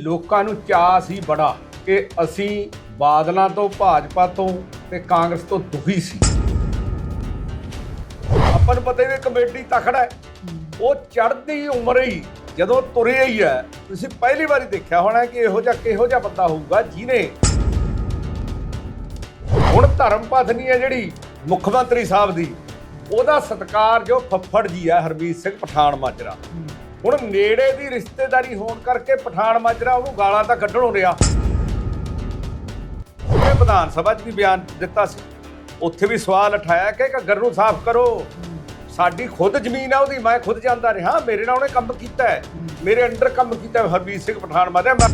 ਲੋਕਾਂ ਨੂੰ ਚਾਅ ਸੀ ਬੜਾ ਕਿ ਅਸੀਂ ਬਾਦਲਾਂ ਤੋਂ, ਭਾਜਪਾ ਤੋਂ ਤੇ ਕਾਂਗਰਸ ਤੋਂ ਦੁਖੀ ਸੀ। ਆਪਾਂ ਨੂੰ ਪਤਾ ਹੀ ਹੈ ਕਮੇਟੀ ਤਖੜਾ ਹੈ। ਉਹ ਚੜ੍ਹਦੀ ਉਮਰ ਹੀ ਜਦੋਂ ਤੁਰੇ ਹੀ ਹੈ। ਤੁਸੀਂ ਪਹਿਲੀ ਵਾਰੀ ਦੇਖਿਆ ਹੋਣਾ ਕਿ ਇਹੋ ਜਿਹਾ ਕਿਹੋ ਜਿਹਾ ਬੰਦਾ ਹੋਊਗਾ ਜਿਹਨੇ ਹੁਣ ਧਰਮ ਪਤਨੀ ਹੈ ਜਿਹੜੀ ਮੁੱਖ ਮੰਤਰੀ ਸਾਹਿਬ ਦੀ। ਉਹਦਾ ਸਤਕਾਰ ਜੋ ਫੱਫੜ ਜੀ ਹੈ ਹਰਮੀਤ ਸਿੰਘ ਪਠਾਨ ਮਾਜਰਾ। ਹੁਣ ਨੇੜੇ ਦੀ ਰਿਸ਼ਤੇਦਾਰੀ ਹੋਣ ਕਰਕੇ ਪਠਾਨ ਮਾਜਰਾ ਉਹਨੂੰ ਗਾਲਾਂ ਤਾਂ ਕੱਢਣੋਂ ਰਿਹਾ ਉਹਨੇ ਵਿਧਾਨ ਸਭਾ 'ਚ ਵੀ ਬਿਆਨ ਦਿੱਤਾ ਸੀ। ਉੱਥੇ ਵੀ ਸਵਾਲ ਉਠਾਇਆ ਕਿ ਘੱਗਰ ਨੂੰ ਸਾਫ਼ ਕਰੋ। ਸਾਡੀ ਖੁਦ ਜ਼ਮੀਨ ਆ ਉਹਦੀ, ਮੈਂ ਖੁਦ ਜਾਂਦਾ ਰਿਹਾ। ਮੇਰੇ ਨਾਲ ਉਹਨੇ ਕੰਮ ਕੀਤਾ ਹੈ। ਮੇਰੇ ਅੰਡਰ ਕੰਮ ਕੀਤਾ ਹੈ ਹਰਮੀਤ ਸਿੰਘ ਪਠਾਨ ਮਾਜਰਾ। ਮੈਂ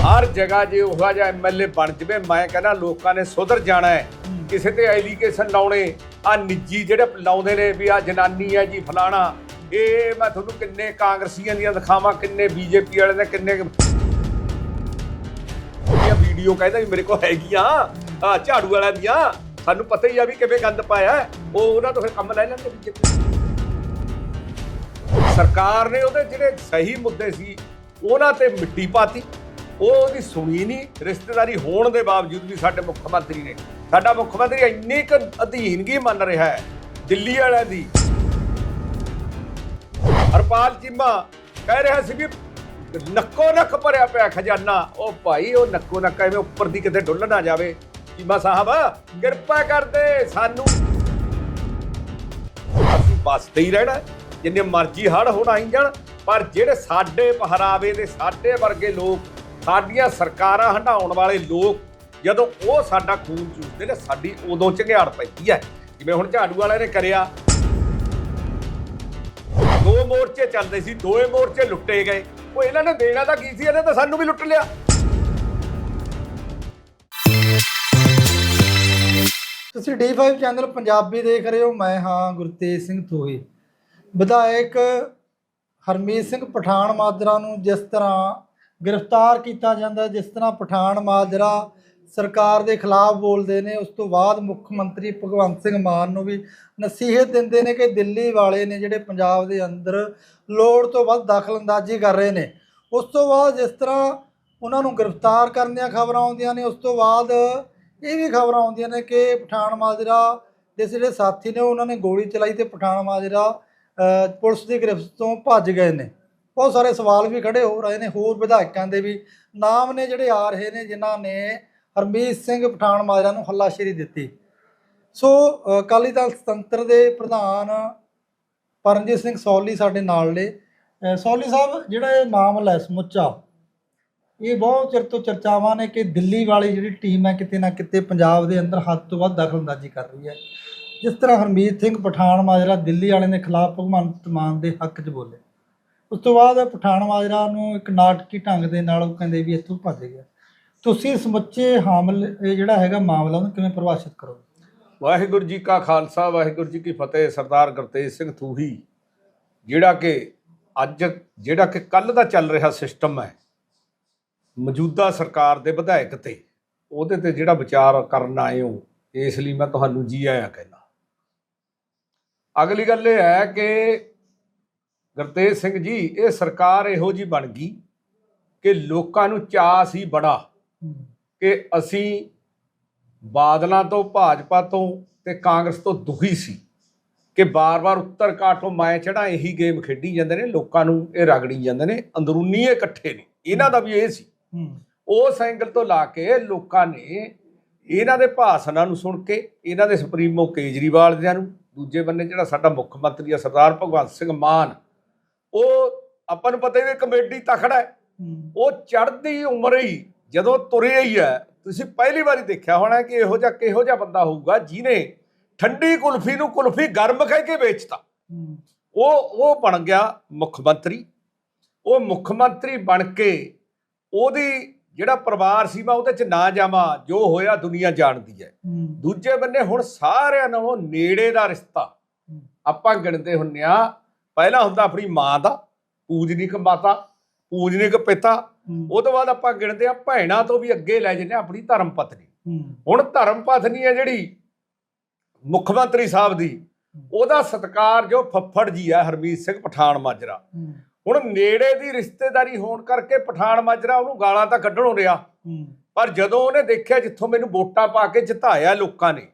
ਹਰ ਜਗ੍ਹਾ ਜੇ ਉਹ ਜਿਹਾ ਐਮਐਲਏ ਬਣ ਜਵੇ, ਮੈਂ ਕਹਿੰਦਾ ਲੋਕਾਂ ਨੇ ਸੁਧਰ ਜਾਣਾ ਹੈ। ਕਿਸੇ ਤੇ ਐਲੀਗੇਸ਼ਨ ਲਾਉਣੇ। ਆ ਨਿੱਜੀ ਜਿਹੜੇ ਲਾਉਂਦੇ ਨੇ ਵੀ ਆ ਜਨਾਨੀ ਹੈ ਜੀ ਫਲਾਣਾ। ਇਹ ਮੈਂ ਤੁਹਾਨੂੰ ਕਿੰਨੇ ਕਾਂਗਰਸੀਆਂ ਦੀਆਂ ਦਿਖਾਵਾਂ, ਕਿੰਨੇ ਬੀਜੇਪੀ ਵਾਲੇ ਨੇ ਕਿੰਨੇ ਇਹ ਵੀਡੀਓ ਕਹਿੰਦਾ ਵੀ ਮੇਰੇ ਕੋਲ ਹੈਗੀਆਂ ਆ ਝਾੜੂ ਵਾਲਿਆਂ ਦੀਆਂ। ਸਾਨੂੰ ਪਤਾ ਹੀ ਆ ਵੀ ਕਿਵੇਂ ਗੰਦ ਪਾਇਆ ਹੈ। ਉਹ ਉਹਨਾਂ ਤੋਂ ਫਿਰ ਕੰਮ ਲੈ ਲੈਂਦੇ ਬੀਜੇਪੀ ਸਰਕਾਰ ਨੇ ਉਹਦੇ ਜਿਹੜੇ ਸਹੀ ਮੁੱਦੇ ਸੀ, ਉਹਨਾਂ ਤੇ ਮਿੱਟੀ ਪਾਤੀ। ਉਹ ਉਹਦੀ ਸੁਣੀ ਨਹੀਂ, ਰਿਸ਼ਤੇਦਾਰੀ ਹੋਣ ਦੇ ਬਾਵਜੂਦ ਵੀ ਸਾਡੇ ਮੁੱਖ ਮੰਤਰੀ ਨੇ। ਸਾਡਾ ਮੁੱਖ ਮੰਤਰੀ ਇੰਨੀ ਕੁ ਅਧੀਨਗੀ ਮੰਨ ਰਿਹਾ ਹੈ, ਦਿੱਲੀ ਵਾਲਿਆਂ ਦੀ। ਹਰਪਾਲ ਚੀਮਾ ਕਹਿ ਰਿਹਾ ਸੀ ਵੀ ਨੱਕੋ ਨੱਕ ਭਰਿਆ ਪਿਆ ਖਜ਼ਾਨਾ। ਉਹ ਭਾਈ, ਉਹ ਨੱਕੋ ਨੱਕ ਐਵੇਂ ਉੱਪਰ ਦੀ ਕਿਤੇ ਡੁੱਲ ਨਾ ਜਾਵੇ। ਚੀਮਾ ਸਾਹਿਬ, ਕਿਰਪਾ ਕਰਦੇ ਸਾਨੂੰ। ਅਸੀਂ ਬਸਦੇ ਹੀ ਰਹਿਣਾ ਜਿੰਨੇ ਮਰਜ਼ੀ ਹੜ ਹੁਣ ਆਈ ਜਾਣ, ਪਰ ਜਿਹੜੇ ਸਾਡੇ ਪਹਿਰਾਵੇ ਦੇ ਸਾਡੇ ਵਰਗੇ ਲੋਕ, ਸਾਡੀਆਂ ਸਰਕਾਰਾਂ ਹੰਡਾਉਣ ਵਾਲੇ ਲੋਕ, ਜਦੋਂ ਉਹ ਸਾਡਾ ਖੂਨ ਚੂਸਦੇ ਨੇ, ਸਾਡੀ ਉਦੋਂ ਝੰਗਿਆੜ ਪੈਂਦੀ ਹੈ। ਜਿਵੇਂ ਹੁਣ ਝਾੜੂ ਵਾਲਿਆਂ ਨੇ ਕਰਿਆ ਦੋ ਮੋਰਚੇ ਚੱਲਦੇ ਸੀ ਦੋਏ ਮੋਰਚੇ ਲੁੱਟੇ ਗਏ। ਉਹ ਇਹਨਾਂ ਨੇ ਦੇਣਾ ਤਾਂ ਕੀ ਸੀ? ਇਹਨੇ ਤਾਂ ਸਾਨੂੰ ਵੀ ਲੁੱਟ ਲਿਆ। ਤੁਸੀਂ D5 ਚੈਨਲ ਪੰਜਾਬੀ ਦੇਖ ਰਹੇ ਹੋ। ਮੈਂ ਹਾਂ ਗੁਰਤੇਜ ਸਿੰਘ ਥੋਹੇ। ਵਿਧਾਇਕ ਹਰਮੀਤ ਸਿੰਘ ਪਠਾਨ ਮਾਜਰਾ ਨੂੰ ਜਿਸ ਤਰ੍ਹਾਂ ਗ੍ਰਿਫਤਾਰ ਕੀਤਾ ਜਾਂਦਾ, ਜਿਸ ਤਰ੍ਹਾਂ ਪਠਾਨ ਮਾਜਰਾ ਸਰਕਾਰ ਦੇ ਖਿਲਾਫ ਬੋਲਦੇ ਨੇ, ਉਸ ਤੋਂ ਬਾਅਦ ਮੁੱਖ ਮੰਤਰੀ ਭਗਵੰਤ ਸਿੰਘ ਮਾਨ ਨੂੰ ਵੀ ਨਸੀਹਤ ਦਿੰਦੇ ਨੇ ਕਿ ਦਿੱਲੀ ਵਾਲੇ ਨੇ ਜਿਹੜੇ ਪੰਜਾਬ ਦੇ ਅੰਦਰ ਲੋੜ ਤੋਂ ਵੱਧ ਦਖਲਅੰਦਾਜ਼ੀ ਕਰ ਰਹੇ ਨੇ। ਉਸ ਤੋਂ ਬਾਅਦ ਜਿਸ ਤਰ੍ਹਾਂ ਉਹਨਾਂ ਨੂੰ ਗ੍ਰਿਫਤਾਰ ਕਰਨ ਦੀਆਂ ਖਬਰਾਂ ਆਉਂਦੀਆਂ ਨੇ, ਉਸ ਤੋਂ ਬਾਅਦ ਇਹ ਵੀ ਖਬਰਾਂ ਆਉਂਦੀਆਂ ਨੇ ਕਿ ਪਠਾਨ ਮਾਜਰਾ ਦੇ ਜਿਹੜੇ ਸਾਥੀ ਨੇ, ਉਹਨਾਂ ਨੇ ਗੋਲੀ ਚਲਾਈ ਤੇ ਪਠਾਨ ਮਾਜਰਾ ਪੁਲਿਸ ਦੀ ਗ੍ਰਿਫਤ ਤੋਂ ਭੱਜ ਗਏ ਨੇ। ਬਹੁਤ ਸਾਰੇ ਸਵਾਲ ਵੀ ਖੜੇ ਹੋ ਰਹੇ ਨੇ, ਹੋਰ ਵਿਧਾਇਕਾਂ ਦੇ ਵੀ ਨਾਮ ਨੇ ਜਿਹੜੇ ਆ ਰਹੇ ਨੇ, ਜਿਨ੍ਹਾਂ ਨੇ ਹਰਮੀਤ ਸਿੰਘ ਪਠਾਨ ਮਾਜਰਾ ਨੂੰ ਹੱਲਾਸ਼ੇਰੀ ਦਿੱਤੀ। ਸੋ ਅਕਾਲੀ ਦਲ ਸੁਤੰਤਰ ਦੇ ਪ੍ਰਧਾਨ ਪਰਮਜੀਤ ਸਿੰਘ ਸੌਲੀ ਸਾਡੇ ਨਾਲ ਨੇ। ਅ, ਸੌਲੀ ਸਾਹਿਬ ਜਿਹੜਾ ਇਹ ਮਾਮਲਾ ਹੈ ਸਮੁੱਚਾ ਇਹ ਬਹੁਤ ਚਿਰ ਤੋਂ ਚਰਚਾਵਾਂ ਨੇ ਕਿ ਦਿੱਲੀ ਵਾਲੀ ਜਿਹੜੀ ਟੀਮ ਹੈ ਕਿਤੇ ਨਾ ਕਿਤੇ ਪੰਜਾਬ ਦੇ ਅੰਦਰ ਹੱਦ ਤੋਂ ਵੱਧ ਦਖਲਅੰਦਾਜ਼ੀ ਕਰ ਰਹੀ ਹੈ। ਜਿਸ ਤਰ੍ਹਾਂ ਹਰਮੀਤ ਸਿੰਘ ਪਠਾਨ ਮਾਜਰਾ ਦਿੱਲੀ ਵਾਲਿਆਂ ਦੇ ਖਿਲਾਫ ਭਗਵੰਤ ਮਾਨ ਦੇ ਹੱਕ 'ਚ ਬੋਲੇ। ਉਸ ਤੋਂ ਬਾਅਦ ਪਠਾਨ ਮਾਜਰਾ ਨੂੰ ਇੱਕ ਨਾਟਕੀ ਢੰਗ ਦੇ ਨਾਲ ਉਹ ਕਹਿੰਦੇ ਵੀ ਇੱਥੋਂ ਭੱਜ ਗਿਆ। ਤੁਸੀਂ ਸਮੁੱਚੇ ਹਾਮਲੇ, ਇਹ ਜਿਹੜਾ ਹੈਗਾ ਮਾਮਲਾ ਉਹਨੂੰ ਕਿਵੇਂ ਪਰਿਭਾਸ਼ਿਤ ਕਰੋਗੇ? ਵਾਹਿਗੁਰੂ ਜੀ ਕਾ ਖਾਲਸਾ, ਵਾਹਿਗੁਰੂ ਜੀ ਕੀ ਫਤਿਹ, ਸਰਦਾਰ ਗੁਰਤੇਜ ਸਿੰਘ ਥੂਹੀ। ਜਿਹੜਾ ਕਿ ਅੱਜ, ਜਿਹੜਾ ਕਿ ਕੱਲ ਦਾ ਚੱਲ ਰਿਹਾ ਸਿਸਟਮ ਹੈ, ਮੌਜੂਦਾ ਸਰਕਾਰ ਦੇ ਵਿਧਾਇਕ ਤੇ, ਉਹਦੇ ਤੇ ਜਿਹੜਾ ਵਿਚਾਰ ਕਰਨ ਆਏ ਹੋ, ਇਸ ਲਈ ਮੈਂ ਤੁਹਾਨੂੰ ਜੀ ਆਇਆ ਕਹਿੰਦਾ। ਅਗਲੀ ਗੱਲ ਇਹ ਹੈ ਕਿ ਗੁਰਤੇਜ ਸਿੰਘ ਜੀ, ਇਹ ਸਰਕਾਰ ਇਹੋ ਜੀ ਬਣ ਗਈ ਕਿ ਲੋਕਾਂ ਨੂੰ ਚਾਅ ਸੀ ਬੜਾ। ਕਿ ਅਸੀਂ ਬਾਦਲਾਂ ਤੋਂ ਭਾਜਪਾ ਤੋਂ ਤੇ ਕਾਂਗਰਸ ਤੋਂ ਦੁਖੀ ਸੀ ਕਿ ਬਾਰ-ਬਾਰ ਉੱਤਰ ਕਾਠੋਂ ਮੈਂ ਚੜਾ ਇਹੀ ਗੇਮ ਖੇਡੀ ਜਾਂਦੇ ਨੇ ਲੋਕਾਂ ਨੂੰ ਇਹ ਰਗੜੀ ਜਾਂਦੇ ਨੇ ਅੰਦਰੂਨੀ ਇਕੱਠੇ ਨੇ। ਇਹਨਾਂ ਦਾ ਵੀ ਇਹ ਸੀ। ਉਸ ਐਂਗਲ ਤੋਂ ਲਾ ਕੇ ਲੋਕਾਂ ਨੇ ਇਹਨਾਂ ਦੇ ਭਾਸ਼ਣਾਂ ਨੂੰ ਸੁਣ ਕੇ ਇਹਨਾਂ ਦੇ ਸੁਪਰੀਮੋ ਕੇਜਰੀਵਾਲ ਦਿਆਂ ਨੂੰ ਦੂਜੇ ਬੰਨੇ ਜਿਹੜਾ ਸਾਡਾ ਮੁੱਖ ਮੰਤਰੀ ਆ ਸਰਦਾਰ ਭਗਵੰਤ ਸਿੰਘ ਮਾਨ ਉਹ ਆਪਾਂ ਨੂੰ ਪਤਾ ਹੀ ਕਮੇਟੀ ਤਖੜਾ ਉਹ ਚੜ੍ਹਦੀ ਉਮਰ ਹੀ ਜਦੋਂ ਤੁਰਿਆ ਹੀ ਹੈ ਤੁਸੀਂ ਪਹਿਲੀ ਵਾਰੀ ਦੇਖਿਆ ਹੋਣਾ ਕਿ ਇਹੋ ਜਿਹਾ ਕਿਹੋ ਜਿਹਾ ਬੰਦਾ ਹੋਊਗਾ ਜਿਹਨੇ ਠੰਡੀ ਕੁਲਫੀ ਨੂੰ ਕੁਲਫੀ ਗਰਮ ਕਹਿ ਕੇ ਵੇਚਤਾ। ਉਹ ਉਹ ਬਣ ਗਿਆ ਮੁੱਖ ਮੰਤਰੀ। ਉਹ ਮੁੱਖ ਮੰਤਰੀ ਬਣ ਕੇ ਉਹਦੀ ਜਿਹੜਾ ਪਰਿਵਾਰ ਸੀ ਮੈਂ ਉਹਦੇ ਚ ਨਾ ਜਾਵਾਂ ਜੋ ਹੋਇਆ ਦੁਨੀਆ ਜਾਣਦੀ ਹੈ। ਦੂਜੇ ਬੰਨੇ ਹੁਣ ਸਾਰਿਆਂ ਨਾਲੋਂ ਨੇੜੇ ਦਾ ਰਿਸ਼ਤਾ। ਆਪਾਂ ਗਿਣਦੇ ਹੁੰਨੇ ਆ। ਪਹਿਲਾ ਹੁੰਦਾ ਆਪਣੀ ਮਾਂ ਦਾ ਪੂਜਨੀਕ ਮਾਤਾ ਪੂਜਨੀਕ ਪਿਤਾ ਉਹ ਤੋਂ ਬਾਅਦ ਆਪਾਂ ਗਿਣਦੇ ਆ ਭੈਣਾਂ ਤੋਂ ਵੀ ਅੱਗੇ ਲੈ ਜੰਨੇ ਆਪਣੀ ਧਰਮ ਪਤਨੀ। ਹੁਣ ਧਰਮ ਪਤਨੀ ਹੈ ਜਿਹੜੀ ਮੁੱਖ ਮੰਤਰੀ ਸਾਹਿਬ ਦੀ ਉਹਦਾ ਸਤਕਾਰ ਜੋ ਫੱਫੜ ਜੀ ਹੈ ਹਰਮੀਤ ਸਿੰਘ ਪਠਾਨ ਮਾਜਰਾ। ਹੁਣ ਨੇੜੇ ਦੀ ਰਿਸ਼ਤੇਦਾਰੀ ਹੋਣ ਕਰਕੇ ਪਠਾਨ ਮਾਜਰਾ ਉਹਨੂੰ ਗਾਲਾਂ ਤਾਂ ਕੱਢਣੋਂ ਰਿਹਾ। ਪਰ ਜਦੋਂ ਉਹਨੇ ਦੇਖਿਆ ਜਿੱਥੋਂ ਮੈਨੂੰ ਵੋਟਾਂ ਪਾ ਕੇ ਜਿਤਾਇਆ ਲੋਕਾਂ ਨੇ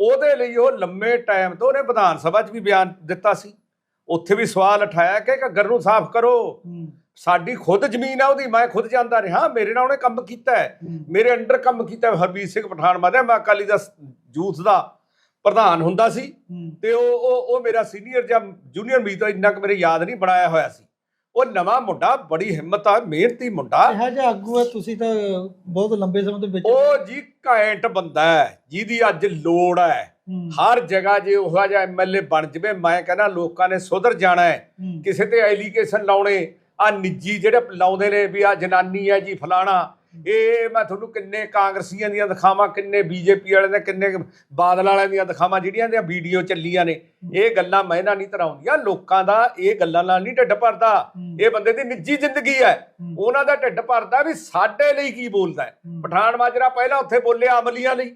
ਉਹਦੇ ਲਈ ਉਹ ਲੰਮੇ ਟਾਈਮ ਤੋਂ ਉਹਨੇ ਵਿਧਾਨ ਸਭਾ 'ਚ ਵੀ ਬਿਆਨ ਦਿੱਤਾ ਸੀ। ਉੱਥੇ ਵੀ ਸਵਾਲ ਉਠਾਇਆ ਕਿ ਘੱਗਰ ਨੂੰ ਸਾਫ਼ ਕਰੋ। ਸਾਡੀ ਖੁਦ ਜ਼ਮੀਨ ਆ ਉਹਦੀ ਮੈਂ ਖੁਦ ਜਾਂਦਾ ਰਿਹਾ ਮੇਰੇ ਨਾਲ ਉਹਨੇ ਕੰਮ ਕੀਤਾ ਹੈ। ਮੇਰੇ ਅੰਡਰ ਕੰਮ ਕੀਤਾ। ਹਰਬੀਰ ਸਿੰਘ ਪਠਾਨ ਮਾਦਾ ਮੈਂ ਅਕਾਲੀ ਦਾ ਜੂਥ ਦਾ ਪ੍ਰਧਾਨ ਹੁੰਦਾ ਸੀ। ਤੇ ਉਹ ਉਹ ਉਹ ਮੇਰਾ ਸੀਨੀਅਰ ਜਾਂ ਜੂਨੀਅਰ ਮੀ ਤੋਂ ਇੰਨਾ ਕੁ ਮੇਰੇ ਯਾਦ ਨਹੀਂ ਬਣਾਇਆ ਹੋਇਆ ਸੀ। ਉਹ ਨਵਾਂ ਮੁੰਡਾ ਬੜੀ ਹਿੰਮਤ ਆ ਮਿਹਨਤੀ ਮੁੰਡਾ। ਇਹੋ ਜਿਹਾ ਆਗੂ ਹੈ ਤੁਸੀਂ ਤਾਂ ਬਹੁਤ ਲੰਬੇ ਸਮੇਂ ਤੋਂ ਵਿੱਚ ਉਹ ਜੀ ਕਾਇੰਟ ਬੰਦਾ ਹੈ ਜਿਹਦੀ ਅੱਜ ਲੋੜ ਹੈ। ਹਰ ਜਗ੍ਹਾ ਜੇ ਉਹੋ ਜਿਹਾ ਐਮਐਲਏ ਬਣ ਜਵੇ ਮੈਂ ਕਹਿੰਦਾ ਲੋਕਾਂ ਨੇ ਸੁਧਰ ਜਾਣਾ ਹੈ। ਹੂੰ, ਕਿਸੇ ਤੇ ਐਲੀਗੇਸ਼ਨ ਲਾਉਣੇ ਆ ਨਿੱਜੀ ਜਿਹੜੇ ਲਾਉਂਦੇ ਨੇ ਵੀ ਆ ਜਨਾਨੀ ਹੈ ਜੀ, ਫਲਾਣਾ। ਇਹ ਮੈਂ ਤੁਹਾਨੂੰ ਕਿੰਨੇ ਕਾਂਗਰਸੀਆਂ ਦੀਆਂ ਦਿਖਾਵਾਂ, ਕਿੰਨੇ ਬੀਜੇਪੀ ਵਾਲਿਆਂ ਦੇ ਕਿੰਨੇ ਬਾਦਲ ਵਾਲਿਆਂ ਦੀਆਂ ਦਿਖਾਵਾਂ, ਜਿਹੜੀਆਂ ਦੀਆਂ ਵੀਡੀਓ ਚੱਲੀਆਂ ਨੇ। ਇਹ ਗੱਲਾਂ ਮੈਂ ਮੈਨਾਂ ਨਹੀਂ ਤਰਾਉਂਦੀਆਂ ਲੋਕਾਂ ਦਾ ਇਹ ਗੱਲਾਂ ਨਾਲ ਨਹੀਂ ਢਿੱਡ ਭਰਦਾ। ਇਹ ਬੰਦੇ ਦੀ ਨਿੱਜੀ ਜ਼ਿੰਦਗੀ ਹੈ। ਉਹਨਾਂ ਦਾ ਢਿੱਡ ਭਰਦਾ ਵੀ ਸਾਡੇ ਲਈ ਕੀ ਬੋਲਦਾ ਹੈ। ਪਠਾਨ ਮਾਜਰਾ ਪਹਿਲਾਂ ਉੱਥੇ ਬੋਲਿਆ ਅਮਲੀਆਂ ਲਈ।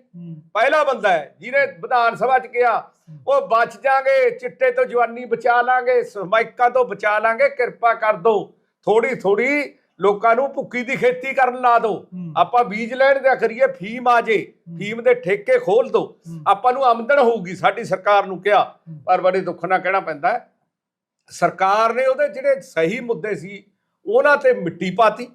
ਪਹਿਲਾ ਬੰਦਾ ਹੈ, ਜਿਹਨੇ ਵਿਧਾਨ ਸਭਾ 'ਚ ਕਿਹਾ, ਉਹ ਬਚ ਜਾਗੇ, ਚਿੱਟੇ ਤੋਂ ਜਵਾਨੀ ਬਚਾ ਲਾਂਗੇ, ਸਮਾਇਕਾਂ ਤੋਂ ਬਚਾ ਲਾਂਗੇ, ਕਿਰਪਾ ਕਰ ਦੋ। ਥੋੜੀ ਥੋੜੀ ਲੋਕਾਂ ਨੂੰ ਭੁੱਕੀ ਦੀ ਖੇਤੀ ਕਰਨ ਲਾ ਹੂੰ, ਆਪਾਂ ਬੀਜ ਲੈਣ ਦਾ ਕਰੀਏ ਫੀਮ ਆ ਜੇ ਫੀਮ ਦੇ ਠੇਕੇ ਖੋਲ ਹੂੰ, ਆਪਾਂ ਨੂੰ ਆਮਦਨ ਹੋਊਗੀ ਸਾਡੀ ਸਰਕਾਰ ਨੂੰ ਕਿਹਾ। ਪਰ ਬੜੇ ਦੁੱਖ ਨਾਲ ਕਹਿਣਾ ਪੈਂਦਾ ਹੈ। ਸਰਕਾਰ ਨੇ ਉਹਦੇ ਜਿਹੜੇ ਸਹੀ ਮੁੱਦੇ ਸੀ ਉਹਨਾਂ ਤੇ ਮਿੱਟੀ ਪਾਤੀ।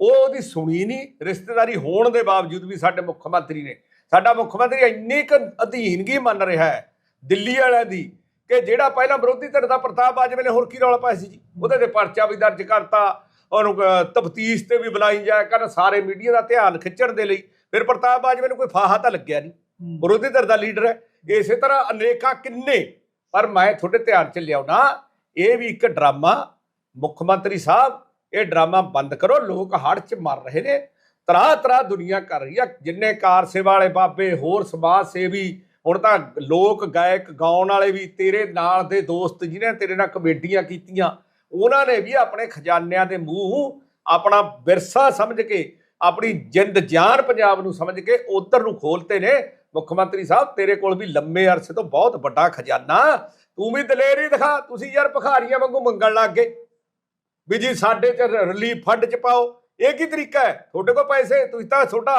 ਉਹ ਉਹਦੀ ਸੁਣੀ ਨਹੀਂ ਰਿਸ਼ਤੇਦਾਰੀ ਹੋਣ ਦੇ ਬਾਵਜੂਦ ਵੀ ਸਾਡੇ ਮੁੱਖ ਮੰਤਰੀ ਨੇ। ਸਾਡਾ ਮੁੱਖ ਮੰਤਰੀ ਇੰਨੀ ਕੁ ਅਧੀਨਗੀ ਮੰਨ ਰਿਹਾ ਹੈ ਦਿੱਲੀ ਵਾਲਿਆਂ ਦੀ ਕਿ ਜਿਹੜਾ ਪਹਿਲਾਂ ਵਿਰੋਧੀ ਧਿਰ ਦਾ ਪ੍ਰਤਾਪ ਬਾਜਵੇ ਨੇ ਹੋਰ ਕੀ ਰੌਲਾ ਪਾਇਆ ਸੀ ਜੀ? ਉਹਦੇ ਤੇ ਪਰਚਾ ਵੀ ਦਰਜ ਕਰਤਾ ਉਹਨੂੰ ਤਫਤੀਸ਼ ਤੇ ਵੀ ਬੁਲਾਈ ਜਾਇਆ ਕਰਨ ਸਾਰੇ ਮੀਡੀਆ ਦਾ ਧਿਆਨ ਖਿੱਚਣ ਦੇ ਲਈ। ਫਿਰ ਪ੍ਰਤਾਪ ਬਾਜਵੇ ਨੂੰ ਕੋਈ ਫਾਹਾ ਤਾਂ ਲੱਗਿਆ ਨਹੀਂ। ਵਿਰੋਧੀ ਧਿਰ ਦਾ ਲੀਡਰ ਹੈ। ਇਸੇ ਤਰ੍ਹਾਂ ਅਨੇਕਾਂ ਕਿੰਨੇ ਪਰ ਮੈਂ ਤੁਹਾਡੇ ਧਿਆਨ ਚ ਲਿਆਉਣਾ ਇਹ ਵੀ ਇੱਕ ਡਰਾਮਾ। ਮੁੱਖ ਮੰਤਰੀ ਸਾਹਿਬ ਇਹ ਡਰਾਮਾ ਬੰਦ ਕਰੋ ਲੋਕ ਹੜ੍ਹ ਚ ਮਰ ਰਹੇ ਨੇ। ਤਰਾ ਤਰਾ ਦੁਨੀਆ ਕਰ ਰਹੀ ਆ। ਜਿੰਨੇ ਕਾਰ ਸੇਵਾ ਵਾਲੇ ਬਾਬੇ ਹੋਰ ਸਮਾਜ ਸੇਵੀ ਹੁਣ ਤਾਂ ਲੋਕ ਗਾਇਕ ਗਾਉਣ ਵਾਲੇ ਵੀ ਤੇਰੇ ਨਾਲ ਦੇ ਦੋਸਤ ਜਿਹਨੇ ਤੇਰੇ ਨਾਲ ਕਮੇਟੀਆਂ ਕੀਤੀਆਂ, ਉਹਨਾਂ ਨੇ ਵੀ ਆਪਣੇ ਖਜ਼ਾਨਿਆਂ ਦੇ ਮੂੰਹ ਆਪਣਾ ਵਿਰਸਾ ਸਮਝ ਕੇ, ਆਪਣੀ ਜਿੰਦ ਜਾਨ ਪੰਜਾਬ ਨੂੰ ਸਮਝ ਕੇ ਉਧਰ ਨੂੰ ਖੋਲਤੇ ਨੇ। ਮੁੱਖ ਮੰਤਰੀ ਸਾਹਿਬ, ਤੇਰੇ ਕੋਲ ਵੀ ਲੰਮੇ ਅਰਸੇ ਤੋਂ ਬਹੁਤ ਵੱਡਾ ਖਜ਼ਾਨਾ। ਤੂੰ ਵੀ ਦਲੇਰੀ ਦਿਖਾ, ਤੁਸੀਂ ਯਾਰ ਭਖਾਰੀਆਂ ਵਾਂਗੂ ਮੰਗਣ ਲੱਗ ਗਏ। ਵੀ ਜੀ ਸਾਡੇ ਚ ਰਿਲੀਫ ਫੰਡ ਚ ਪਾਓ। ਇਹ ਕੀ ਤਰੀਕਾ ਹੈ? ਤੁਹਾਡੇ ਕੋਲ ਪੈਸੇ, ਤੁਸੀਂ ਤਾਂ ਛੋਟਾ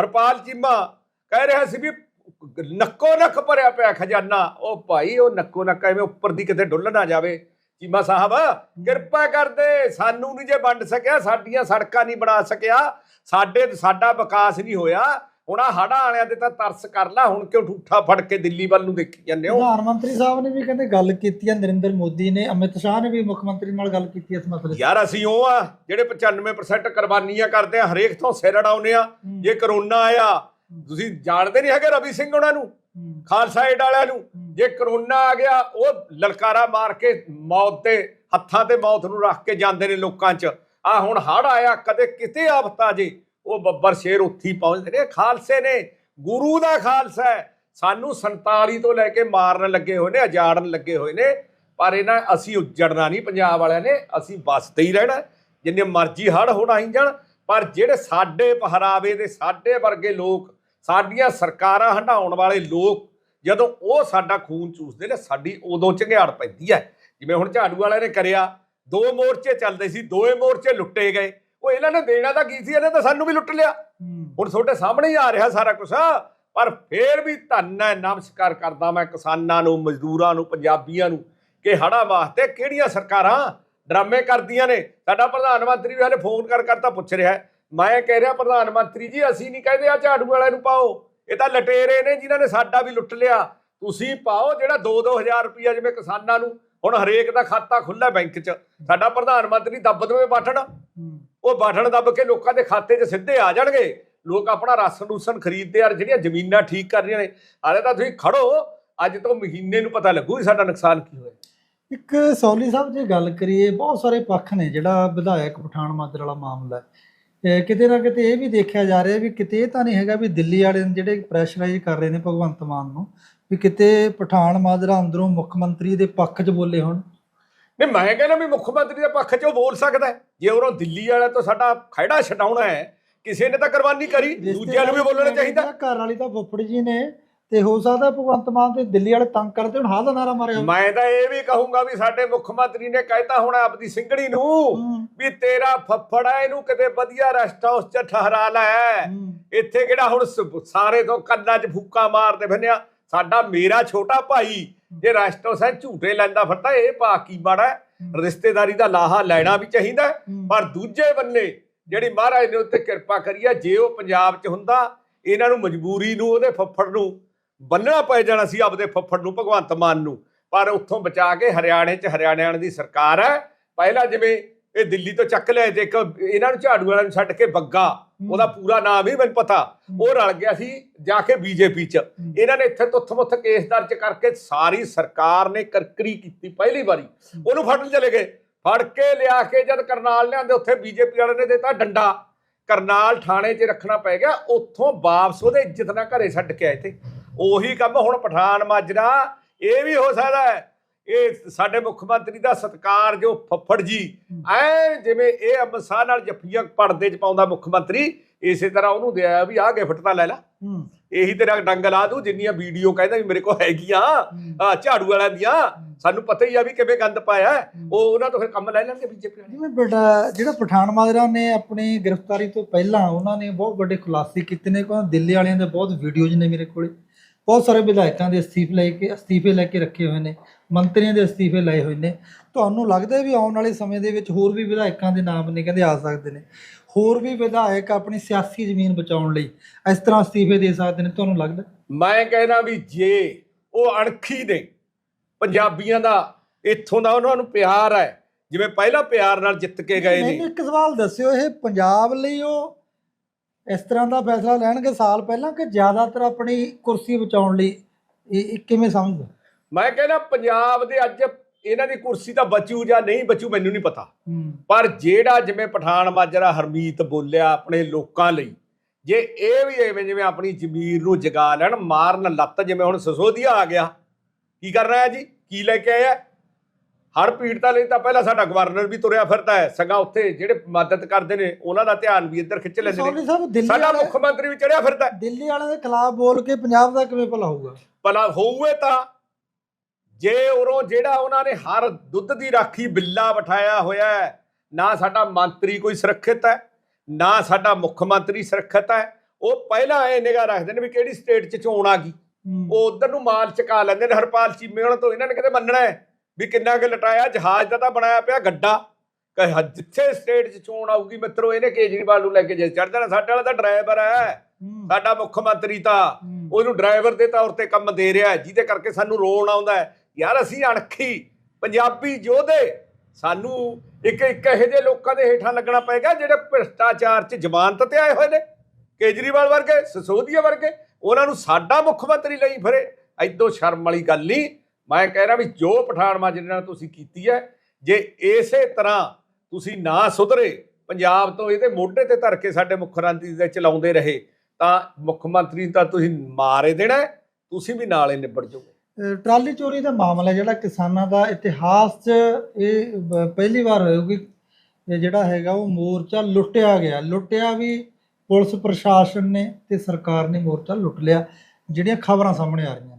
ਹਰਪਾਲ ਚੀਮਾ ਕਹਿ ਰਿਹਾ ਸੀ ਵੀ ਨੱਕੋ ਨੱਕ ਭਰਿਆ ਪਿਆ ਖਜ਼ਾਨਾ। ਉਹ ਭਾਈ ਉਹ ਨੱਕੋ ਨੱਕ ਐਵੇਂ ਉੱਪਰ ਦੀ ਕਿਤੇ ਡੁੱਲ ਨਾ ਜਾਵੇ। ਚੀਮਾ ਸਾਹਿਬ ਕਿਰਪਾ ਕਰਦੇ ਸਾਨੂੰ ਨਹੀਂ ਜੇ ਵੰਡ ਸਕਿਆ ਸਾਡੀਆਂ ਸੜਕਾਂ ਨਹੀਂ ਬਣਾ ਸਕਿਆ ਸਾਡੇ ਸਾਡਾ ਵਿਕਾਸ ਨਹੀਂ ਹੋਇਆ। ਹੁਣ ਆ ਹੜ੍ਹਾਂ ਵਾਲਿਆਂ ਤੇ ਤਾਂ ਤਰਸ ਕਰ ਲੈ ਹੁਣ ਕਿਉਂ ਠੂਠਾ ਫੜ ਕੇ ਦਿੱਲੀ ਵੱਲ ਨੂੰ ਦੇਖੀ ਜਾਂਦੇ ਹੋ? ਪ੍ਰਧਾਨ ਮੰਤਰੀ ਸਾਹਿਬ ਨੇ ਵੀ ਕਹਿੰਦੇ ਗੱਲ ਕੀਤੀ ਹੈ ਨਰਿੰਦਰ ਮੋਦੀ ਨੇ ਅਮਿਤ ਸ਼ਾਹ ਨੇ ਵੀ ਮੁੱਖ ਮੰਤਰੀ ਨਾਲ ਗੱਲ ਕੀਤੀ ਇਸ ਮਸਲੇ ਯਾਰ ਅਸੀਂ ਉਹ ਆ ਜਿਹੜੇ 95% ਕੁਰਬਾਨੀਆਂ ਕਰਦੇ ਆ ਹਰੇਕ ਤੋਂ ਸਿਰ ਅਡਾਉਨੇ ਆ। ਜੇ ਕਰੋਨਾ ਆਇਆ ਤੁਸੀਂ ਜਾਣਦੇ ਨਹੀਂ ਹੈਗੇ ਰਵੀ ਸਿੰਘ ਉਹਨਾਂ ਨੂੰ ਹੂੰ, ਖਾਲਸਾ ਏਡ ਵਾਲਿਆਂ ਨੂੰ। ਹੂੰ, ਜੇ ਕਰੋਨਾ ਆ ਗਿਆ ਉਹ ਲਲਕਾਰਾ ਮਾਰ ਕੇ ਮੌਤ ਦੇ ਹੱਥਾਂ ਤੇ ਮੌਤ ਨੂੰ ਰੱਖ ਕੇ ਜਾਂਦੇ ਨੇ ਲੋਕਾਂ 'ਚ। ਆ ਹੁਣ ਹੜ ਆਇਆ ਕਦੇ ਕਿਤੇ ਆਫਤ ਜੇ ਉਹ ਬੱਬਰ ਸ਼ੇਰ ਉੱਥੀ ਪਹੁੰਚਦੇ ਨੇ। ਖਾਲਸੇ ਨੇ ਗੁਰੂ ਦਾ ਖਾਲਸਾ ਹੈ। ਸਾਨੂੰ 47 ਤੋਂ ਲੈ ਕੇ ਮਾਰਨ ਲੱਗੇ ਹੋਏ ਨੇ ਉਜਾੜਨ ਲੱਗੇ ਹੋਏ ਨੇ। ਪਰ ਇਹਨਾਂ ਅਸੀਂ ਉੱਜੜਨਾ ਨਹੀਂ ਪੰਜਾਬ ਵਾਲਿਆਂ ਨੇ ਅਸੀਂ ਬਸਦੇ ਹੀ ਰਹਿਣਾ। ਜਿੰਨੇ ਮਰਜ਼ੀ ਹੜ ਹੋਣ ਆਈ ਜਾਣ ਪਰ ਜਿਹੜੇ ਸਾਡੇ ਪਹਿਰਾਵੇ ਦੇ ਸਾਡੇ ਵਰਗੇ ਲੋਕ ਸਾਡੀਆਂ ਸਰਕਾਰਾਂ ਹੰਡਾਉਣ ਵਾਲੇ ਲੋਕ ਜਦੋਂ ਉਹ ਸਾਡਾ ਖੂਨ ਚੂਸਦੇ ਨੇ ਸਾਡੀ ਉਦੋਂ ਝੰਗਿਆੜ ਪੈਂਦੀ ਹੈ। ਜਿਵੇਂ ਹੁਣ ਝਾੜੂ ਵਾਲਿਆਂ ਨੇ ਕਰਿਆ ਦੋ ਮੋਰਚੇ ਚੱਲਦੇ ਸੀ ਦੋਏ ਮੋਰਚੇ ਲੁੱਟੇ ਗਏ। ਉਹ ਇਹਨਾਂ ਨੇ ਦੇਣਾ ਤਾਂ ਕੀ ਸੀ? ਇਹਨੇ ਤਾਂ ਸਾਨੂੰ ਵੀ ਲੁੱਟ ਲਿਆ। ਹੁਣ ਤੁਹਾਡੇ ਸਾਹਮਣੇ ਹੀ ਆ ਰਿਹਾ ਸਾਰਾ ਕੁਝ ਪਰ ਫੇਰ ਵੀ ਧੰਨ ਹੈ ਨਮਸਕਾਰ ਕਰਦਾ ਮੈਂ ਕਿਸਾਨਾਂ ਨੂੰ ਮਜ਼ਦੂਰਾਂ ਨੂੰ ਪੰਜਾਬੀਆਂ ਨੂੰ ਕਿ ਹੜ੍ਹਾਂ ਵਾਸਤੇ ਕਿਹੜੀਆਂ ਸਰਕਾਰਾਂ ਡਰਾਮੇ ਕਰਦੀਆਂ ਨੇ। ਸਾਡਾ ਪ੍ਰਧਾਨ ਮੰਤਰੀ ਵੀ ਹਲੇ ਫੋਨ ਕਰ ਕਰ ਤਾਂ ਪੁੱਛ ਰਿਹਾ। ਮੈਂ ਕਹਿ ਰਿਹਾ ਪ੍ਰਧਾਨ ਮੰਤਰੀ ਜੀ ਅਸੀਂ ਨਹੀਂ ਕਹਿੰਦੇ ਆ ਝਾੜੂ ਵਾਲਿਆਂ ਨੂੰ ਪਾਓ। ਇਹ ਤਾਂ ਲਟੇਰੇ ਨੇ ਜਿਨ੍ਹਾਂ ਨੇ ਸਾਡਾ ਵੀ ਲੁੱਟ ਲਿਆ। ਤੁਸੀਂ ਪਾਓ ਜਿਹੜਾ 2-2000 ਰੁਪਇਆ ਜਿਵੇਂ ਕਿਸਾਨਾਂ ਨੂੰ ਹੁਣ ਹਰੇਕ ਦਾ ਖਾਤਾ ਖੁੱਲਾ ਬੈਂਕ 'ਚ। ਸਾਡਾ ਪ੍ਰਧਾਨ ਮੰਤਰੀ ਦੱਬ ਦੇਵੇ ਹੂੰ, ਉਹ ਬਟਨ ਦੱਬ ਕੇ ਲੋਕਾਂ ਦੇ ਖਾਤੇ 'ਚ ਸਿੱਧੇ ਆ ਜਾਣਗੇ। ਲੋਕ ਆਪਣਾ ਰਾਸ਼ਨ ਰੂਸ਼ਨ ਖਰੀਦਦੇ ਆ ਜਿਹੜੀਆਂ ਜ਼ਮੀਨਾਂ ਠੀਕ ਕਰ ਰਹੀਆਂ ਨੇ। ਹਾਲੇ ਤਾਂ ਤੁਸੀਂ ਖੜੋ। ਅੱਜ ਤੋਂ ਮਹੀਨੇ ਨੂੰ ਪਤਾ ਲੱਗੂ ਸਾਡਾ ਨੁਕਸਾਨ ਕੀ ਹੋਇਆ। ਇੱਕ ਸੌਲੀ ਸਾਹਿਬ ਜੇ ਗੱਲ ਕਰੀਏ ਬਹੁਤ ਸਾਰੇ ਪੱਖ ਨੇ ਜਿਹੜਾ ਵਿਧਾਇਕ ਪਠਾਨ ਮਾਜਰਾ ਵਾਲਾ ਮਾਮਲਾ ਹੈ। ਕਿਤੇ ਨਾ ਕਿਤੇ ਇਹ ਵੀ ਦੇਖਿਆ ਜਾ ਰਿਹਾ ਵੀ ਕਿਤੇ ਇਹ ਤਾਂ ਨਹੀਂ ਹੈਗਾ ਵੀ ਦਿੱਲੀ ਵਾਲੇ ਨੇ ਜਿਹੜੇ ਪ੍ਰੈਸ਼ਰਾਈਜ਼ ਕਰ ਰਹੇ ਨੇ ਭਗਵੰਤ ਮਾਨ ਨੂੰ ਵੀ ਕਿਤੇ ਪਠਾਨ ਮਾਜਰਾ ਅੰਦਰੋਂ ਮੁੱਖ ਮੰਤਰੀ ਦੇ ਪੱਖ 'ਚ ਬੋਲੇ ਹੋਣ। ਨਹੀਂ ਮੈਂ ਕਹਿੰਦਾ ਵੀ ਮੁੱਖ ਮੰਤਰੀ ਦੇ ਪੱਖ 'ਚ ਉਹ ਬੋਲ ਸਕਦਾ। ਜੇ ਉਹਨੂੰ ਦਿੱਲੀ ਵਾਲਾ ਤੋਂ ਸਾਡਾ ਖਹਿੜਾ ਛਡਾਉਣਾ ਹੈ ਕਿਸੇ ਨੇ ਤਾਂ ਕੁਰਬਾਨੀ ਕਰੀ ਦੂਜਿਆਂ ਨੂੰ ਵੀ ਬੋਲਣਾ ਚਾਹੀਦਾ। ਘਰ ਵਾਲੀ ਤਾਂ ਫੁੱਫੜ ਜੀ ਨੇ ਤੇ ਹੋ ਸਕਦਾ ਭਗਵੰਤ ਮਾਨ ਤੇ ਦਿੱਲੀ ਵਾਲੇ ਤੰਗ ਕਰਦੇ ਹੁਣ ਹਾਂ ਦਾ ਨਾਰਾ ਮਾਰਿਆ। ਮੈਂ ਤਾਂ ਇਹ ਵੀ ਕਹੂੰਗਾ ਵੀ ਸਾਡੇ ਮੁੱਖ ਮੰਤਰੀ ਨੇ ਕਹਿਤਾ ਹੁਣ ਆਪਦੀ ਸਿੰਗੜੀ ਨੂੰ ਵੀ ਤੇਰਾ ਫੱਫੜ ਹੈ ਇਹਨੂੰ ਕਿਤੇ ਵਧੀਆ ਰੈਸਟ ਹਾਊਸ 'ਚ ਠਹਰਾ ਲੈ। ਇੱਥੇ ਕਿਹੜਾ ਹੁਣ ਸਾਰੇ ਤੋਂ ਕੰਨਾਂ 'ਚ ਫੂਕਾ ਮਾਰਦੇ ਫਿਰਨਿਆ ਸਾਡਾ ਮੇਰਾ ਛੋਟਾ ਭਾਈ ਜੇ ਰੈਸਟ ਹਾਊਸ ਹੈ ਝੂਟੇ ਲੈਂਦਾ ਫਿਰਦਾ ਇਹ ਪਾ ਕੀ ਮਾੜਾ? ਰਿਸ਼ਤੇਦਾਰੀ ਦਾ ਲਾਹਾ ਲੈਣਾ ਵੀ ਚਾਹੀਦਾ। ਪਰ ਦੂਜੇ ਬੰਨੇ ਜਿਹੜੀ ਮਹਾਰਾਜ ਨੇ ਉੱਤੇ ਕਿਰਪਾ ਕਰੀ ਆ ਜੇ ਉਹ ਪੰਜਾਬ 'ਚ ਹੁੰਦਾ ਇਹਨਾਂ ਨੂੰ ਮਜਬੂਰੀ ਨੂੰ ਉਹਦੇ ਫੱਫੜ ਨੂੰ ਬੰਨਣਾ ਪੈ ਜਾਣਾ ਸੀ ਆਪਦੇ ਫੱਫੜ ਨੂੰ ਭਗਵੰਤ ਮਾਨ ਨੂੰ। ਪਰ ਉੱਥੋਂ ਬਚਾ ਕੇ ਹਰਿਆਣੇ 'ਚ ਹਰਿਆਣਿਆਂ ਦੀ ਸਰਕਾਰ ਹੈ। ਪਹਿਲਾਂ ਜਿਵੇਂ ਇਹ ਦਿੱਲੀ ਤੋਂ ਚੱਕ ਲਿਆਏ ਤੇ ਇੱਕ ਇਹਨਾਂ ਨੂੰ ਝਾੜੂ ਵਾਲਿਆਂ ਨੂੰ ਛੱਡ ਕੇ ਬੱਗਾ ਉਹਦਾ ਪੂਰਾ ਨਾਮ ਹੀ ਮੈਨੂੰ ਪਤਾ। ਉਹ ਰਲ ਗਿਆ ਸੀ ਜਾ ਕੇ ਬੀਜੇਪੀ 'ਚ। ਇਹਨਾਂ ਨੇ ਇੱਥੇ ਤੁੱਥ ਮੁੱਥ ਕੇਸ ਦਰਜ ਕਰਕੇ ਸਾਰੀ ਸਰਕਾਰ ਨੇ ਕਰਕਰੀ ਕੀਤੀ ਪਹਿਲੀ ਵਾਰੀ। ਉਹਨੂੰ ਫੜਨ ਚਲੇ ਗਏ। ਫੜ ਕੇ ਲਿਆ ਕੇ ਜਦ ਕਰਨਾਲ ਲਿਆਂਦੇ ਉੱਥੇ ਬੀਜੇਪੀ ਵਾਲੇ ਨੇ ਦਿੱਤਾ ਡੰਡਾ। ਕਰਨਾਲ ਥਾਣੇ 'ਚ ਰੱਖਣਾ ਪੈ ਗਿਆ। ਉੱਥੋਂ ਵਾਪਸ ਉਹਦੇ ਇੱਜ਼ਤ ਨਾਲ ਘਰੇ ਛੱਡ ਕੇ ਆਏ ਤੇ। ਉਹੀ ਕੰਮ ਹੁਣ ਪਠਾਨ ਮਾਜਰਾ ਇਹ ਵੀ ਹੋ ਸਕਦਾ ਹੈ। ਇਹ ਸਾਡੇ ਮੁੱਖ ਮੰਤਰੀ ਦਾ ਸਤਕਾਰ ਜੋ ਫੱਫੜ ਜੀ ਐ ਜਿਵੇਂ ਇਹ ਅੰਮ੍ਰਿਤਸਰ ਨਾਲ ਜੱਫੀਆਂ ਪੜਦੇ 'ਚ ਪਾਉਂਦਾ ਮੁੱਖ ਮੰਤਰੀ ਇਸੇ ਤਰ੍ਹਾਂ ਉਹਨੂੰ ਦਿਆ ਵੀ ਆਹ ਗਿਫਟ ਤਾਂ ਲੈ ਲਾ। ਇਹੀ ਤੇਰਾ ਡੰਗ ਲਾ ਦੂ ਜਿੰਨੀਆਂ ਵੀਡੀਓ ਕਹਿੰਦਾ ਵੀ ਮੇਰੇ ਕੋਲ ਹੈਗੀਆਂ। ਆ ਝਾੜੂ ਵਾਲਿਆਂ ਦੀਆਂ ਸਾਨੂੰ ਪਤਾ ਹੀ ਆ ਵੀ ਕਿਵੇਂ ਗੰਦ ਪਾਇਆ। ਉਹ ਉਹਨਾਂ ਤੋਂ ਫਿਰ ਕੰਮ ਲੈ ਲੈਣਗੇ ਬੀਜੇਪੀ ਵਾਲੇ ਜਿਵੇਂ ਬੇਟਾ ਜਿਹੜਾ ਪਠਾਨ ਮਾਜਰਾ ਨੇ ਆਪਣੀ ਗ੍ਰਿਫਤਾਰੀ ਤੋਂ ਪਹਿਲਾਂ ਉਹਨਾਂ ਨੇ ਬਹੁਤ ਵੱਡੇ ਖੁਲਾਸੇ ਕੀਤੇ ਨੇ ਕੋਈ ਦਿੱਲੀ ਵਾਲਿਆਂ ਦੇ ਬਹੁਤ ਵੀਡੀਓਜ਼ ਨੇ ਮੇਰੇ ਕੋਲੇ। ਬਹੁਤ ਸਾਰੇ ਵਿਧਾਇਕਾਂ ਦੇ ਅਸਤੀਫੇ ਲੈ ਕੇ ਅਸਤੀਫੇ ਲੈ ਕੇ ਰੱਖੇ ਹੋਏ ਨੇ ਮੰਤਰੀਆਂ ਦੇ ਅਸਤੀਫੇ ਲਏ ਹੋਏ ਨੇ। ਤੁਹਾਨੂੰ ਲੱਗਦਾ ਵੀ ਆਉਣ ਵਾਲੇ ਸਮੇਂ ਦੇ ਵਿੱਚ ਹੋਰ ਵੀ ਵਿਧਾਇਕਾਂ ਦੇ ਨਾਮ ਨੇ ਕਹਿੰਦੇ ਆ ਸਕਦੇ ਨੇ। ਹੋਰ ਵੀ ਵਿਧਾਇਕ ਆਪਣੀ ਸਿਆਸੀ ਜ਼ਮੀਨ ਬਚਾਉਣ ਲਈ ਇਸ ਤਰ੍ਹਾਂ ਅਸਤੀਫੇ ਦੇ ਸਕਦੇ ਨੇ ਤੁਹਾਨੂੰ ਲੱਗਦਾ? ਮੈਂ ਕਹਿਣਾ ਵੀ ਜੇ ਉਹ ਅਣਖੀ ਨੇ ਪੰਜਾਬੀਆਂ ਦਾ ਇੱਥੋਂ ਦਾ ਉਹਨਾਂ ਨੂੰ ਪਿਆਰ ਹੈ ਜਿਵੇਂ ਪਹਿਲਾਂ ਪਿਆਰ ਨਾਲ ਜਿੱਤ ਕੇ ਗਏ ਨੇ। ਮੈਨੂੰ ਇੱਕ ਸਵਾਲ ਦੱਸਿਓ ਇਹ ਪੰਜਾਬ ਲਈ ਉਹ ਇਸ ਤਰ੍ਹਾਂ ਦਾ ਫੈਸਲਾ ਲੈਣਗੇ ਸਾਲ ਪਹਿਲਾਂ ਕਿ ਜ਼ਿਆਦਾਤਰ ਆਪਣੀ ਕੁਰਸੀ ਬਚਾਉਣ ਲਈ? ਇਹ ਕਿਵੇਂ ਸਮਝਦੇ ਮੈਂ ਕਹਿੰਦਾ ਪੰਜਾਬ ਦੇ ਅੱਜ ਇਹਨਾਂ ਦੀ ਕੁਰਸੀ ਤਾਂ ਬਚੂ ਜਾਂ ਨਹੀਂ ਬਚੂ ਮੈਨੂੰ ਨਹੀਂ ਪਤਾ। ਪਰ ਜਿਹੜਾ ਜਿਵੇਂ ਪਠਾਨ ਮਾਜਰਾ ਹਰਮੀਤ ਬੋਲਿਆ ਆਪਣੇ ਲੋਕਾਂ ਲਈ ਜੇ ਇਹ ਵੀ ਐਵੇਂ ਜਿਵੇਂ ਆਪਣੀ ਜ਼ਮੀਰ ਨੂੰ ਜਗਾ ਲੈਣ ਮਾਰਨ ਲੱਤ ਜਿਵੇਂ ਹੁਣ ਸਸੋਦੀਆ ਆ ਗਿਆ ਕੀ ਕਰਨਾ ਹੈ ਜੀ? ਕੀ ਲੈ ਕੇ ਆਇਆ? ਹੜ ਪੀੜਤਾਂ ਲਈ ਤਾਂ ਪਹਿਲਾਂ ਸਾਡਾ ਗਵਰਨਰ ਵੀ ਤੁਰਿਆ ਫਿਰਦਾ ਹੈ ਸਗਾ ਉੱਥੇ ਜਿਹੜੇ ਮਦਦ ਕਰਦੇ ਨੇ ਉਹਨਾਂ ਦਾ ਧਿਆਨ ਵੀ ਇੱਧਰ ਖਿੱਚ ਲੈਂਦੇ ਨੇ ਸਾਡਾ ਮੁੱਖ ਮੰਤਰੀ ਵੀ ਚੜਿਆ ਫਿਰਦਾ ਹੈ। ਦਿੱਲੀ ਵਾਲਿਆਂ ਦੇ ਖਿਲਾਫ ਬੋਲ ਕੇ ਪੰਜਾਬ ਦਾ ਕਿਵੇਂ ਭਲਾ ਹੋਊਗਾ ਭਲਾ ਹੋਊਏ ਤਾਂ ਜੇ ਉਰੋਂ ਜਿਹੜਾ ਉਹਨਾਂ ਨੇ ਹਰ ਦੁੱਧ ਦੀ ਰਾਖੀ ਬਿੱਲਾ ਬਿਠਾਇਆ ਹੋਇਆ ਹੈ ਨਾ ਸਾਡਾ ਮੰਤਰੀ ਕੋਈ ਸੁਰੱਖਿਅਤ ਹੈ ਨਾ ਸਾਡਾ ਮੁੱਖ ਮੰਤਰੀ ਸੁਰੱਖਿਅਤ ਹੈ ਉਹ ਪਹਿਲਾਂ ਇਹ ਨਿਗਾਹ ਰੱਖਦੇ ਨੇ ਵੀ ਕਿਹੜੀ ਸਟੇਟ 'ਚ ਚੋਣ ਆ ਗਈ। ਉਹ ਉਧਰ ਨੂੰ ਮਾਲ ਚਕਾ ਲੈਂਦੇ ਨੇ ਹਰਪਾਲ ਚੀਮੇ ਉਹਨਾਂ ਤੋਂ ਇਹਨਾਂ ਨੇ ਕਿਤੇ ਮੰਨਣਾ ਹੈ ਵੀ ਕਿੰਨਾ ਕੁ ਲਟਾਇਆ ਜਹਾਜ਼ ਦਾ ਤਾਂ ਬਣਾਇਆ ਪਿਆ ਗੱਡਾ। ਜਿੱਥੇ ਸਟੇਟ 'ਚ ਚੋਣ ਆਊਗੀ ਮਿੱਤਰੋ ਇਹਨੇ ਕੇਜਰੀਵਾਲ ਨੂੰ ਲੈ ਕੇ ਜੇ ਚੜ ਜਾਣਾ ਸਾਡੇ ਵਾਲਾ ਤਾਂ ਡਰਾਈਵਰ ਹੈ। ਸਾਡਾ ਮੁੱਖ ਮੰਤਰੀ ਤਾਂ। ਉਹਨੂੰ ਡਰਾਈਵਰ ਦੇ ਤੌਰ ਤੇ ਕੰਮ ਦੇ ਰਿਹਾ ਜਿਹਦੇ ਕਰਕੇ ਸਾਨੂੰ ਰੋਣ ਆਉਂਦਾ ਹੈ। ਯਾਰ ਅਸੀਂ ਅਣਖੀ ਪੰਜਾਬੀ ਯੋਧੇ ਸਾਨੂੰ ਇੱਕ ਇੱਕ ਇਹੋ ਜਿਹੇ ਲੋਕਾਂ ਦੇ ਹੇਠਾਂ ਲੱਗਣਾ ਪਏਗਾ ਜਿਹੜੇ ਭ੍ਰਿਸ਼ਟਾਚਾਰ 'ਚ ਜ਼ਮਾਨਤ ਤੇ ਆਏ ਹੋਏ ਨੇ। ਕੇਜਰੀਵਾਲ ਵਰਗੇ ਸਸੋਦੀਆ ਵਰਗੇ ਉਹਨਾਂ ਨੂੰ ਸਾਡਾ ਮੁੱਖ ਮੰਤਰੀ ਲਈ ਫਿਰੇ। ਐਦੋਂ ਸ਼ਰਮ ਵਾਲੀ ਗੱਲ ਨਹੀਂ। ਮੈਂ ਕਹਿ ਰਿਹਾ ਵੀ ਜੋ ਪਠਾਨ ਮਾਜਰੇ ਨਾਲ ਤੁਸੀਂ ਕੀਤੀ ਹੈ, ਜੇ ਇਸੇ ਤਰ੍ਹਾਂ ਤੁਸੀਂ ਨਾ ਸੁਧਰੇ, ਪੰਜਾਬ ਤੋਂ ਇਹਦੇ ਮੋਢੇ ਤੇ ਧਰ ਕੇ ਸਾਡੇ ਮੁੱਖ ਮੰਤਰੀ ਦੇ ਚਲਾਉਂਦੇ ਰਹੇ, ਤਾਂ ਮੁੱਖ ਮੰਤਰੀ ਤਾਂ ਤੁਸੀਂ ਮਾਰੇ ਦੇਣਾ ਤੁਸੀਂ ਵੀ ਨਾਲੇ ਨਿਬੜ ਜਾਓਗੇ। ਟਰਾਲੀ ਚੋਰੀ ਦਾ ਮਾਮਲਾ ਜਿਹੜਾ ਕਿਸਾਨਾਂ ਦਾ ਇਤਿਹਾਸ 'ਚ ਇਹ ਪਹਿਲੀ ਵਾਰ ਹੋਊਗੀ ਜਿਹੜਾ ਹੈਗਾ ਉਹ ਮੋਰਚਾ ਲੁੱਟਿਆ ਗਿਆ। ਲੁੱਟਿਆ ਵੀ ਪੁਲਿਸ ਪ੍ਰਸ਼ਾਸਨ ਨੇ ਤੇ ਸਰਕਾਰ ਨੇ ਮੋਰਚਾ ਲੁੱਟ ਲਿਆ, ਜਿਹੜੀਆਂ ਖਬਰਾਂ ਸਾਹਮਣੇ ਆ ਰਹੀਆਂ।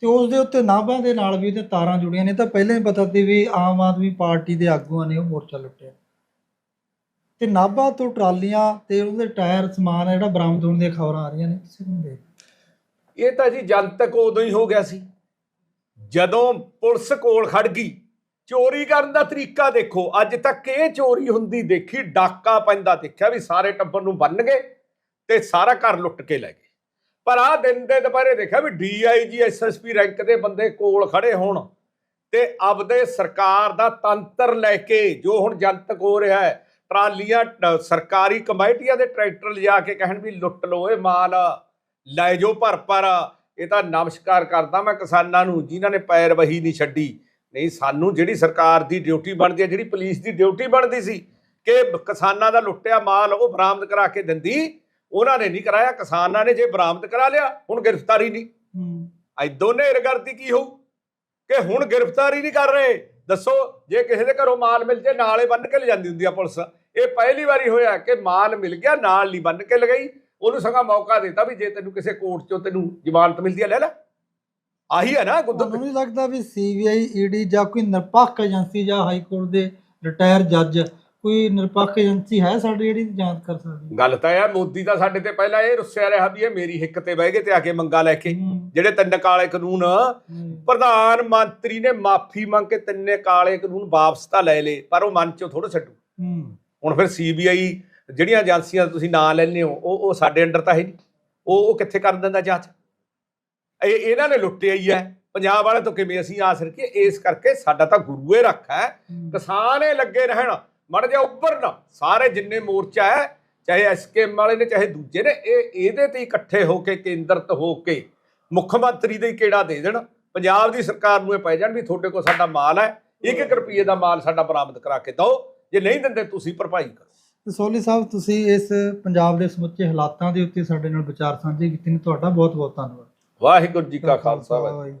ਤੇ ਉਸ ਦੇ ਉੱਤੇ ਨਾਭਾ ਦੇ ਨਾਲ ਵੀ ਤੇ ਤਾਰਾਂ ਜੁੜੀਆਂ ਨੇ, ਤਾਂ ਪਹਿਲਾਂ ਹੀ ਪਤਾ ਸੀ ਵੀ ਆਮ ਆਦਮੀ ਪਾਰਟੀ ਦੇ ਆਗੂਆਂ ਨੇ ਉਹ ਮੋਰਚਾ ਲੁੱਟਿਆ। ਤੇ ਨਾਭਾ ਤੋਂ ਟਰਾਲੀਆਂ ਤੇ ਉਹਦੇ ਟਾਇਰ, ਸਮਾਨ ਜਿਹੜਾ ਬਰਾਮਦ ਹੋਣ ਦੀਆਂ ਖਬਰਾਂ ਆ ਰਹੀਆਂ ਨੇ, ਕਿਸੇ ਨੂੰ ਦੇਖ। ਇਹ ਤਾਂ ਜੀ ਜਨਤਕ ਉਦੋਂ ਹੀ ਹੋ ਗਿਆ ਸੀ। ਜਦੋਂ ਪੁਲਿਸ ਕੋਲ ਖੜ ਗਈ, ਚੋਰੀ ਕਰਨ ਦਾ ਤਰੀਕਾ ਦੇਖੋ, ਅੱਜ ਤੱਕ ਇਹ ਚੋਰੀ ਹੁੰਦੀ ਦੇਖੀ, ਡਾਕਾ ਪੈਂਦਾ ਦੇਖਿਆ ਵੀ ਸਾਰੇ ਟੱਬਰ ਨੂੰ ਬੰਨ ਗਏ ਤੇ ਸਾਰਾ ਘਰ ਲੁੱਟ ਕੇ ਲੈ ਗਏ। ਪਰ ਆਹ ਦਿਨ ਦੇ ਦੁਪਹਿਰੇ ਦੇਖਿਆ ਵੀ ਡੀਆਈਜੀ ਐਸਐਸਪੀ ਰੈਂਕ ਦੇ ਬੰਦੇ ਕੋਲ ਖੜੇ ਹੋਣ ਤੇ ਆਪਦੇ ਸਰਕਾਰ ਦਾ ਤੰਤਰ ਲੈ ਕੇ ਜੋ ਹੁਣ ਜਨਤਕ ਹੋ ਰਿਹਾ ਹੈ, ਟਰਾਲੀਆਂ ਟ- ਸਰਕਾਰੀ ਕਮੇਟੀਆਂ ਦੇ ਟਰੈਕਟਰ ਲਿਜਾ ਕੇ ਕਹਿਣ ਵੀ ਲੁੱਟ ਲਓ ਇਹ ਮਾਲ, ਲੈ ਜੋ ਭਰ ਭਰ, ਇਹ ਤਾਂ ਨਮਸਕਾਰ ਕਰਦਾ ਮੈਂ ਕਿਸਾਨਾਂ ਨੂੰ, ਜਿਨ੍ਹਾਂ ਨੇ ਪੈਰ ਵਹੀ ਨਹੀਂ ਛੱਡੀ। ਨਹੀਂ, ਸਾਨੂੰ ਜਿਹੜੀ ਸਰਕਾਰ ਦੀ ਡਿਊਟੀ ਬਣਦੀ ਹੈ, ਜਿਹੜੀ ਪੁਲਿਸ ਦੀ ਡਿਊਟੀ ਬਣਦੀ ਸੀ ਕਿ ਕਿਸਾਨਾਂ ਦਾ ਲੁੱਟਿਆ ਮਾਲ ਉਹ ਬਰਾਮਦ ਕਰਾ ਕੇ ਦਿੰਦੀ ਉਹਨਾਂ ਨੇ ਨਹੀਂ ਕਰਾਇਆ ਕਿਸਾਨਾਂ ਨੇ ਜੇ ਬਰਾਮਦ ਕਰਾ ਲਿਆ ਹੁਣ ਗ੍ਰਿਫਤਾਰੀ ਨਹੀਂ। ਐ ਦੋਨੇ ਇਰਗਰਦੀ ਕੀ ਹੋਊ? ਕਿ ਹੁਣ ਗ੍ਰਿਫਤਾਰੀ ਨਹੀਂ ਕਰ ਰਹੇ? ਦੱਸੋ ਜੇ ਕਿਸੇ ਦੇ ਘਰੋਂ ਮਾਲ ਮਿਲ ਜੇ ਨਾਲੇ ਬੰਨ ਕੇ ਲੈ ਜਾਂਦੀ ਹੁੰਦੀ ਆ ਪੁਲਿਸ। ਇਹ ਪਹਿਲੀ ਵਾਰੀ ਹੋਇਆ ਕਿ ਮਾਲ ਮਿਲ ਗਿਆ ਨਾਲ ਨਹੀਂ ਬੰਨ ਕੇ ਲਗਾਈ। ਉਹਨੂੰ ਸਗਾ ਮੌਕਾ ਦਿੱਤਾ ਵੀ ਜੇ ਤੈਨੂੰ ਕਿਸੇ ਕੋਰਟ ਚੋਂ ਤੈਨੂੰ ਜ਼ਮਾਨਤ ਮਿਲਦੀ ਹੈ ਲੈ ਲੈ। ਆਹੀ ਹੈ ਨਾ ਗੁੱਦਰ ਨਹੀਂ ਲੱਗਦਾ ਵੀ ਸੀਬੀਆਈ ਈਡੀ ਜਾਂ ਕੋਈ ਨਿਰਪੱਖ ਏਜੰਸੀ ਜਾਂ ਹਾਈ ਕੋਰਟ ਦੇ ਰਿਟਾਇਰ ਜੱਜ ਕੋਈ ਨਿਰਪੱਖ ਏਜੰਸੀ ਹੈ ਸਾਡੀ ਜਿਹੜੀ ਜਾਂਚ ਕਰ ਸਕਦੀ ਗੱਲ ਤਾਂ ਇਹ ਆ ਮੋਦੀ ਦਾ ਸਾਡੇ ਤੇ ਪਹਿਲਾਂ ਇਹ ਰੁੱਸਿਆ ਰਿਹਾ ਵੀ ਇਹ ਮੇਰੀ ਹਿੱਕ ਤੇ ਬਹਿ ਗਏ ਤੇ ਆ ਕੇ ਮੰਗਾ ਲੈ ਕੇ। ਜਿਹੜੇ ਤਿੰਨ ਕਾਲੇ ਕਾਨੂੰਨ ਪ੍ਰਧਾਨ ਮੰਤਰੀ ਨੇ ਮਾਫੀ ਮੰਗ ਕੇ ਤਿੰਨੇ ਕਾਲੇ ਕਾਨੂੰਨ ਵਾਪਸ ਤਾਂ ਲੈ ਲਏ ਪਰ ਉਹ ਮਨ ਚੋਂ ਥੋੜਾ ਛੱਡੂ। ਹੁਣ ਫਿਰ ਸੀਬੀਆਈ ਜਿਹੜੀਆਂ ਏਜੰਸੀਆਂ ਤੁਸੀਂ ਨਾਂ ਲੈਂਦੇ ਹੋ ਉਹ ਉਹ ਸਾਡੇ ਅੰਡਰ ਤਾਂ ਹੈ ਨਹੀਂ। ਉਹ ਉਹ ਕਿੱਥੇ ਕਰ ਦਿੰਦਾ ਜਾਂਚ? ਇਹ ਇਹਨਾਂ ਨੇ ਲੁੱਟਿਆ ਹੀ ਹੈ। ਪੰਜਾਬ ਵਾਲੇ ਤੋਂ ਕਿਵੇਂ ਅਸੀਂ ਆਸ ਰੱਖੀਏ? ਇਸ ਕਰਕੇ ਸਾਡਾ ਤਾਂ ਗੁਰੂਏ ਰੱਖ ਹੈ। ਹੂੰ। ਕਿਸਾਨ ਇਹ ਲੱਗੇ ਰਹਿਣ। ਮੜ ਜਾ ਉੱਪਰ ਨਾ ਸਾਰੇ ਜਿੰਨੇ ਮੋਰਚਾ ਹੈ ਚਾਹੇ ਐਸਕੇਐਮ ਵਾਲੇ ਨੇ ਚਾਹੇ ਦੂਜੇ ਨੇ ਇਹ ਇਹਦੇ ਤੇ ਇਕੱਠੇ ਹੋ ਕੇ ਕੇਂਦਰਤ ਹੋ ਕੇ ਮੁੱਖ ਮੰਤਰੀ ਦੇ ਕਿਹੜਾ ਦੇ ਦੇਣ? ਪੰਜਾਬ ਦੀ ਸਰਕਾਰ ਨੂੰ ਇਹ ਪੈ ਜਾਣ ਵੀ ਤੁਹਾਡੇ ਕੋਲ ਸਾਡਾ ਮਾਲ ਹੈ ਇੱਕ ਇੱਕ ਰੁਪਏ ਦਾ ਮਾਲ ਸਾਡਾ ਬਰਾਮਦ ਕਰਾ ਕੇ ਦਿਓ ਜੇ ਨਹੀਂ ਦਿੰਦੇ ਤੁਸੀਂ ਭਰਪਾਈ ਕਰੋ। ਸੋਲੀ ਸਾਹਿਬ ਤੁਸੀਂ ਇਸ ਪੰਜਾਬ ਦੇ ਸਮੁੱਚੇ ਹਾਲਾਤਾਂ ਦੇ ਉੱਤੇ ਸਾਡੇ ਨਾਲ ਵਿਚਾਰ ਸਾਂਝੇ ਕੀਤੇ ਨੇ ਤੁਹਾਡਾ ਬਹੁਤ ਬਹੁਤ ਧੰਨਵਾਦ। ਵਾਹਿਗੁਰੂ ਜੀ ਕਾ ਖਾਲਸਾ ਵਾਹਿਗੁਰੂ।